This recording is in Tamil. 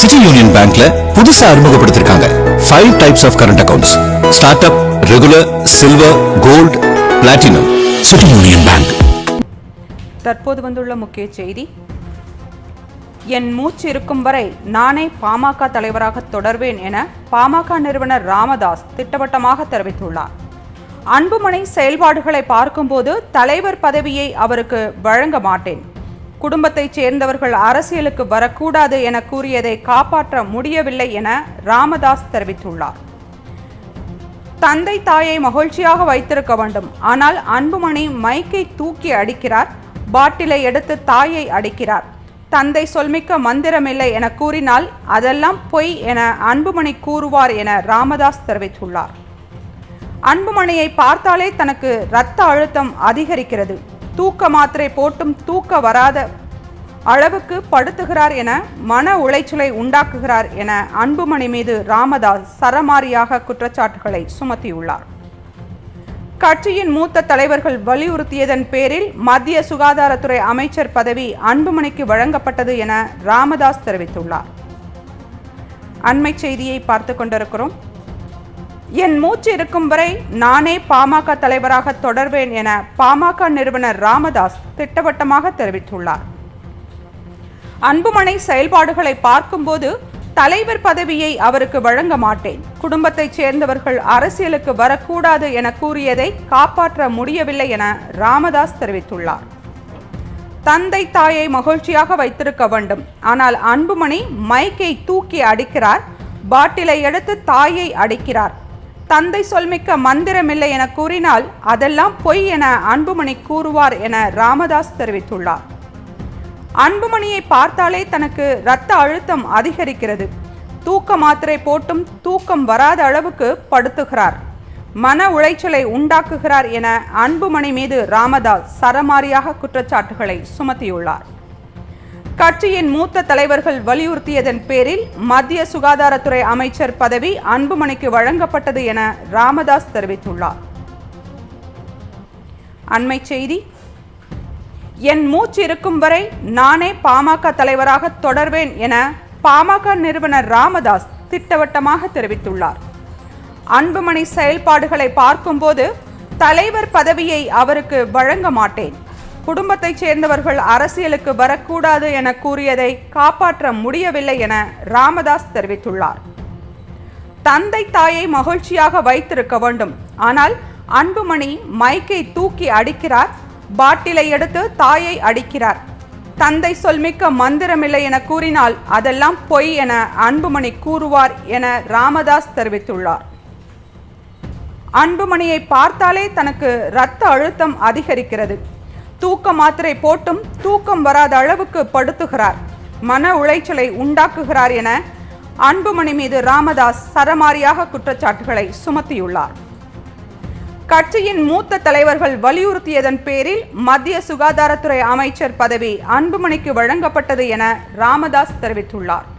சிட்டி யூனியன் பேங்க்ல புதுசா அறிமுகப்படுத்திருக்காங்க. Five types of current accounts start up regular silver gold platinum city union bank தற்போது வந்துள்ள முக்கிய செய்தி. என் மூச்சு இருக்கும் வரை நானே பாமக தலைவராக தொடர்வேன் என பாமக நிறுவனர் ராமதாஸ் திட்டவட்டமாக தெரிவித்துள்ளார். அன்புமணி செயல்பாடுகளை பார்க்கும்போது தலைவர் பதவியை அவருக்கு வழங்க மாட்டேன். குடும்பத்தைச் சேர்ந்தவர்கள் அரசியலுக்கு வரக்கூடாது என கூறியதை காப்பாற்ற முடியவில்லை என ராமதாஸ் தெரிவித்துள்ளார். தந்தை தாயை மகிழ்ச்சியாக வைத்திருக்க வேண்டும். ஆனால் அன்புமணி மைக்கை தூக்கி அடிக்கிறார். பாட்டிலை எடுத்து தாயை அடிக்கிறார். தந்தை சொல்மிக்க மந்திரமில்லை என கூறினால் அதெல்லாம் பொய் என அன்புமணி கூறுவார் என ராமதாஸ் தெரிவித்துள்ளார். அன்புமணியை பார்த்தாலே தனக்கு இரத்த அழுத்தம் அதிகரிக்கிறது. தூக்க மாத்திரை போட்டும் தூக்க வராத அளவுக்கு படுத்துகிறார் என மன உளைச்சலை உண்டாக்குகிறார் என அன்புமணி மீது ராமதாஸ் சரமாரியாக குற்றச்சாட்டுகளை சுமத்தியுள்ளார். கட்சியின் மூத்த தலைவர்கள் வலியுறுத்தியதன் பேரில் மத்திய சுகாதாரத்துறை அமைச்சர் பதவி அன்புமணிக்கு வழங்கப்பட்டது என ராமதாஸ் தெரிவித்துள்ளார். அண்மை செய்தியை பார்த்து கொண்டிருக்கிறோம். என் மூச்சு இருக்கும் வரை நானே பாமக தலைவராக தொடர்வேன் என பாமக நிறுவனர் ராமதாஸ் திட்டவட்டமாக தெரிவித்துள்ளார். அன்புமணி செயல்பாடுகளை பார்க்கும்போது தலைவர் பதவியை அவருக்கு வழங்க மாட்டேன். குடும்பத்தைச் சேர்ந்தவர்கள் அரசியலுக்கு வரக்கூடாது என கூறியதை காப்பாற்ற முடியவில்லை என ராமதாஸ் தெரிவித்துள்ளார். தந்தை தாயை மகிழ்ச்சியாக வைத்திருக்க வேண்டும். ஆனால் அன்புமணி மைக்கை தூக்கி அடிக்கிறார். பாட்டிலை எடுத்து தாயை அடிக்கிறார். தந்தை சொல்மிக்க மந்திரமில்லை என கூறினால் அதெல்லாம் பொய் என அன்புமணி கூறுவார் என ராமதாஸ் தெரிவித்துள்ளார். அன்புமணியை பார்த்தாலே தனக்கு இரத்த அழுத்தம் அதிகரிக்கிறது. தூக்க மாத்திரை போட்டும் தூக்கம் வராத அளவுக்கு படுத்துகிறார். மன உளைச்சலை உண்டாக்குகிறார் என அன்புமணி மீது ராமதாஸ் சரமாரியாக குற்றச்சாட்டுகளை சுமத்தியுள்ளார். கட்சியின் மூத்த தலைவர்கள் வலியுறுத்தியதன் பேரில் மத்திய சுகாதாரத்துறை அமைச்சர் பதவி அன்புமணிக்கு வழங்கப்பட்டது என ராமதாஸ் தெரிவித்துள்ளார். அண்மை செய்தி. என் மூச்சு இருக்கும் வரை நானே பாமக தலைவராக தொடர்வேன் என பாமக நிறுவனர் ராமதாஸ் திட்டவட்டமாக தெரிவித்துள்ளார். அன்புமணி செயல்பாடுகளை பார்க்கும்போது தலைவர் பதவியை அவருக்கு வழங்க மாட்டேன். குடும்பத்தைச் சேர்ந்தவர்கள் அரசியலுக்கு வரக்கூடாது என கூறியதை காப்பாற்ற முடியவில்லை என ராமதாஸ் தெரிவித்துள்ளார். தந்தை தாயை மகிழ்ச்சியாக வைத்திருக்க வேண்டும். ஆனால் அன்புமணி மைக்கை தூக்கி அடிக்கிறார். பாட்டிலை எடுத்து தாயை அடிக்கிறார். தந்தை சொல்மிக்க மந்திரமில்லை என கூறினால் அதெல்லாம் பொய் என அன்புமணி கூறுவார் என ராமதாஸ் தெரிவித்துள்ளார். அன்புமணியை பார்த்தாலே தனக்கு இரத்த அழுத்தம் அதிகரிக்கிறது. தூக்க மாத்திரை போட்டும் தூக்கம் வராத அளவுக்கு படுத்துகிறார். மன உளைச்சலை உண்டாக்குகிறார் என அன்புமணி மீது ராமதாஸ் சரமாரியாக குற்றச்சாட்டுகளை சுமத்தியுள்ளார். கட்சியின் மூத்த தலைவர்கள் வலியுறுத்தியதன் பேரில் மத்திய சுகாதாரத்துறை அமைச்சர் பதவி அன்புமணிக்கு வழங்கப்பட்டது என ராமதாஸ் தெரிவித்துள்ளார்.